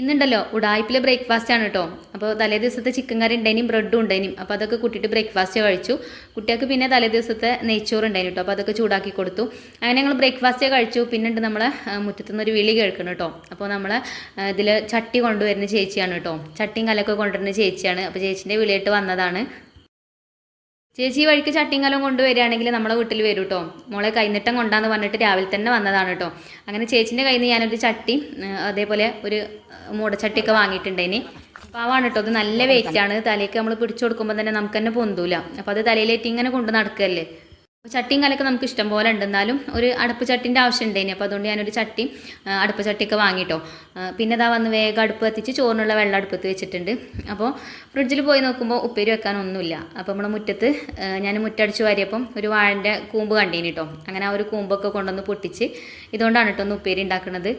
ഇന്നുണ്ടല്ലോ. ഉടായ്പിലെ breakfast ആണ് കേട്ടോ അപ്പോൾ തലേ ദിവസത്തെ ചിക്കൻ കറി ഉണ്ടായിനും ബ്രെഡും ഉണ്ടായിനും അപ്പോൾ അതൊക്കെ കൂട്ടിയിട്ട് ബ്രേക്ക്ഫാസ്റ്റ് കഴിച്ചു. കുട്ടികൾക്ക് പിന്നെ തലേ ദിവസത്തെ നെയ്ച്ചോറ് ഉണ്ടായിന് കേട്ടോ അപ്പോൾ അതൊക്കെ ചൂടാക്കി കൊടുത്തു. അങ്ങനെ ഞങ്ങൾ ബ്രേക്ക്ഫാസ്റ്റ് കഴിച്ചു. പിന്നെ ഉണ്ട് നമ്മളെ മുറ്റത്തുനിന്ന് ഒരു വിളി കേൾക്കണം കേട്ടോ അപ്പോൾ നമ്മൾ ഇതിൽ ചട്ടി കൊണ്ടുവരുന്ന ചേച്ചിയാണ് കേട്ടോ ചട്ടിയും കലൊക്കെ കൊണ്ടുവരുന്ന ചേച്ചിയാണ്. അപ്പോൾ ചേച്ചീന്റെ വിളിയായിട്ട് വന്നതാണ്. ചേച്ചി വഴിക്ക് ചട്ടിങ്കലം കൊണ്ടുവരികയാണെങ്കിൽ നമ്മളെ വീട്ടിൽ വരും കേട്ടോ മോളെ കൈനീട്ടം കൊണ്ടാന്ന് പറഞ്ഞിട്ട് രാവിലെ തന്നെ വന്നതാണ് കേട്ടോ അങ്ങനെ ചേച്ചീന്റെ കയ്യിൽ നിന്ന് ഞാനൊരു ചട്ടി അതേപോലെ ഒരു മൂടച്ചട്ടിയൊക്കെ വാങ്ങിയിട്ടുണ്ടേനി. പാവാണ് കേട്ടോ അത് നല്ല വെയിറ്റ് ആണ്. തലയ്ക്ക് നമ്മൾ പിടിച്ചു കൊടുക്കുമ്പോൾ തന്നെ നമുക്ക് തന്നെ പൊന്തൂല. അപ്പോൾ അത് തലയിലേറ്റ് ഇങ്ങനെ കൊണ്ട് നടക്കുകയല്ലേ ചട്ടിയും കലൊക്കെ നമുക്ക് ഇഷ്ടം പോലെ ഉണ്ട്. എന്നാലും ഒരു അടുപ്പ് ചട്ടിന്റെ ആവശ്യം ഉണ്ടായിന് അപ്പോൾ അതുകൊണ്ട് ഞാനൊരു ചട്ടി അടുപ്പ് ചട്ടിയൊക്കെ വാങ്ങിട്ടോ. ആ, പിന്നെ ഇതാ വന്ന് വേഗം അടുപ്പ് കത്തിച്ച് ചോറിനുള്ള വെള്ളം അടുപ്പത്ത് വെച്ചിട്ടുണ്ട്. അപ്പോൾ ഫ്രിഡ്ജിൽ പോയി നോക്കുമ്പോൾ ഉപ്പേരി വെക്കാനൊന്നുമില്ല അപ്പോൾ നമ്മുടെ മുറ്റത്ത് ഞാൻ മുറ്റടിച്ച് വാരിയപ്പം ഒരു വാഴന്റെ കൂമ്പ് കണ്ടീന് കേട്ടോ അങ്ങനെ ആ ഒരു കൂമ്പൊക്കെ കൊണ്ടുവന്ന് പൊട്ടിച്ച് ഇതുകൊണ്ടാണ് കേട്ടോ ഒന്ന് ഉപ്പേരി ഉണ്ടാക്കുന്നത്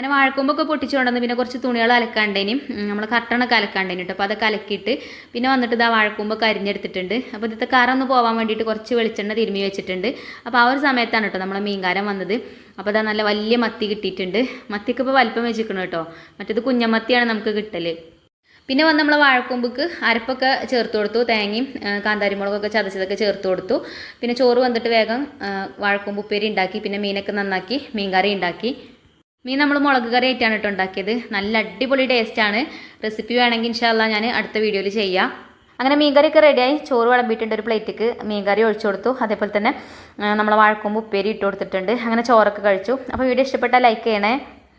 അങ്ങനെ വാഴക്കൊമ്പൊക്കെ പൊട്ടിച്ചുകൊണ്ടുവന്ന് പിന്നെ കുറച്ച് തുണികൾ അലക്കാണ്ടേനും. നമ്മൾ കട്ടണൊക്കെ അലക്കാണ്ടേനും കേട്ടോ അപ്പോൾ അതൊക്കെ അലക്കിയിട്ട് പിന്നെ വന്നിട്ട് ഇതാ വാഴക്കൊമ്പൊക്കെ അരിഞ്ഞെടുത്തിട്ടുണ്ട്. അപ്പോൾ ഇതിത്തെ കറന്ന് പോകാൻ വേണ്ടിയിട്ട് കുറച്ച് വെളിച്ചെണ്ണ തിരുമ്മി വെച്ചിട്ടുണ്ട്. അപ്പോൾ ആ ഒരു സമയത്താണ് കേട്ടോ നമ്മളെ മീൻകാരൻ വന്നത്. അപ്പോൾ അതാ നല്ല വലിയ മത്തി കിട്ടിയിട്ടുണ്ട്. മത്തിക്ക് ഇപ്പോൾ വലിപ്പം വെച്ചിരിക്കണം കേട്ടോ മറ്റേത് കുഞ്ഞമത്തിയാണ് നമുക്ക് കിട്ടൽ പിന്നെ വന്ന് നമ്മൾ വാഴക്കൊമ്പുക്ക് അരപ്പൊക്കെ ചേർത്ത് കൊടുത്തു. തേങ്ങയും കാന്താരിമുളകൊക്കെ ചതച്ചതൊക്കെ ചേർത്ത് കൊടുത്തു. പിന്നെ ചോറ് വന്നിട്ട് വേഗം വാഴക്കൊമ്പ് ഉപ്പേരി ഉണ്ടാക്കി. പിന്നെ മീനൊക്കെ നന്നാക്കി മീൻകറി ഉണ്ടാക്കി. മീൻ നമ്മൾ മുളക് കറി ആയിട്ടാണ് കേട്ടോ ഉണ്ടാക്കിയത്. നല്ല അടിപൊളി ടേസ്റ്റാണ് റെസിപ്പി വേണമെങ്കിൽ ഇൻഷാല്ല ഞാൻ അടുത്ത വീഡിയോയിൽ ചെയ്യാം. അങ്ങനെ മീൻകറിയൊക്കെ റെഡിയായി ചോറ് വിളമ്പിയിട്ടുണ്ട് ഒരു പ്ലേറ്റിക്ക് മീൻകറി ഒഴിച്ചു കൊടുത്തു. അതേപോലെ തന്നെ നമ്മൾ വാഴക്കൊമ്പ് ഉപ്പേരി ഇട്ട് കൊടുത്തിട്ടുണ്ട്. അങ്ങനെ ചോറൊക്കെ കഴിച്ചു. അപ്പോൾ വീഡിയോ ഇഷ്ടപ്പെട്ടാൽ ലൈക്ക് ചെയ്യണേ.